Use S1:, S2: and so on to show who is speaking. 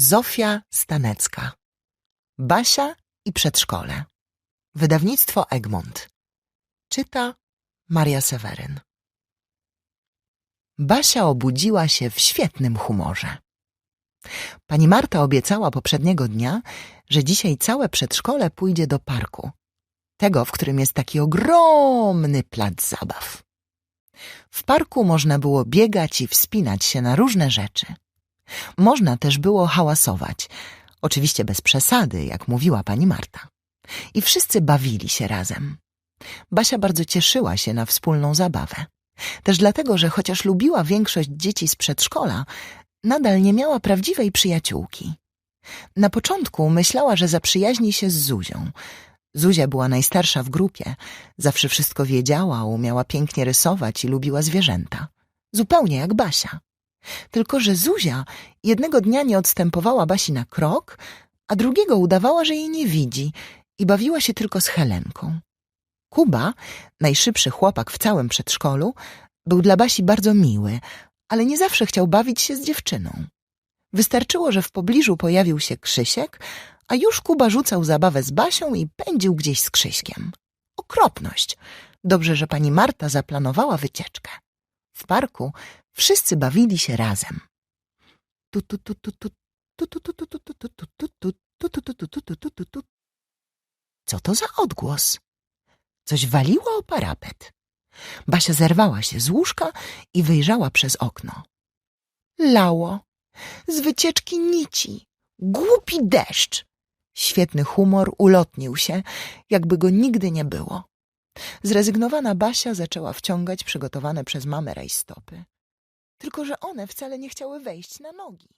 S1: Zofia Stanecka. Basia i przedszkole. Wydawnictwo Egmont. Czyta Maria Seweryn. Basia obudziła się w świetnym humorze. Pani Marta obiecała poprzedniego dnia, że dzisiaj całe przedszkole pójdzie do parku. Tego, w którym jest taki ogromny plac zabaw. W parku można było biegać i wspinać się na różne rzeczy. Można też było hałasować, oczywiście bez przesady, jak mówiła pani Marta. I wszyscy bawili się razem. Basia bardzo cieszyła się na wspólną zabawę. Też dlatego, że chociaż lubiła większość dzieci z przedszkola, nadal nie miała prawdziwej przyjaciółki. Na początku myślała, że zaprzyjaźni się z Zuzią. Zuzia była najstarsza w grupie, zawsze wszystko wiedziała, umiała pięknie rysować i lubiła zwierzęta. Zupełnie jak Basia. Tylko, że Zuzia jednego dnia nie odstępowała Basi na krok, a drugiego udawała, że jej nie widzi i bawiła się tylko z Helenką. Kuba, najszybszy chłopak w całym przedszkolu, był dla Basi bardzo miły, ale nie zawsze chciał bawić się z dziewczyną. Wystarczyło, że w pobliżu pojawił się Krzysiek, a już Kuba rzucał zabawę z Basią i pędził gdzieś z Krzyśkiem. Okropność! Dobrze, że pani Marta zaplanowała wycieczkę. W parku wszyscy bawili się razem. Co to za odgłos? Coś waliło o parapet. Basia zerwała się z łóżka i wyjrzała przez okno. Lało. Z wycieczki nici. Głupi deszcz. Świetny humor ulotnił się, jakby go nigdy nie było. Zrezygnowana Basia zaczęła wciągać przygotowane przez mamę rajstopy. Tylko, że one wcale nie chciały wejść na nogi.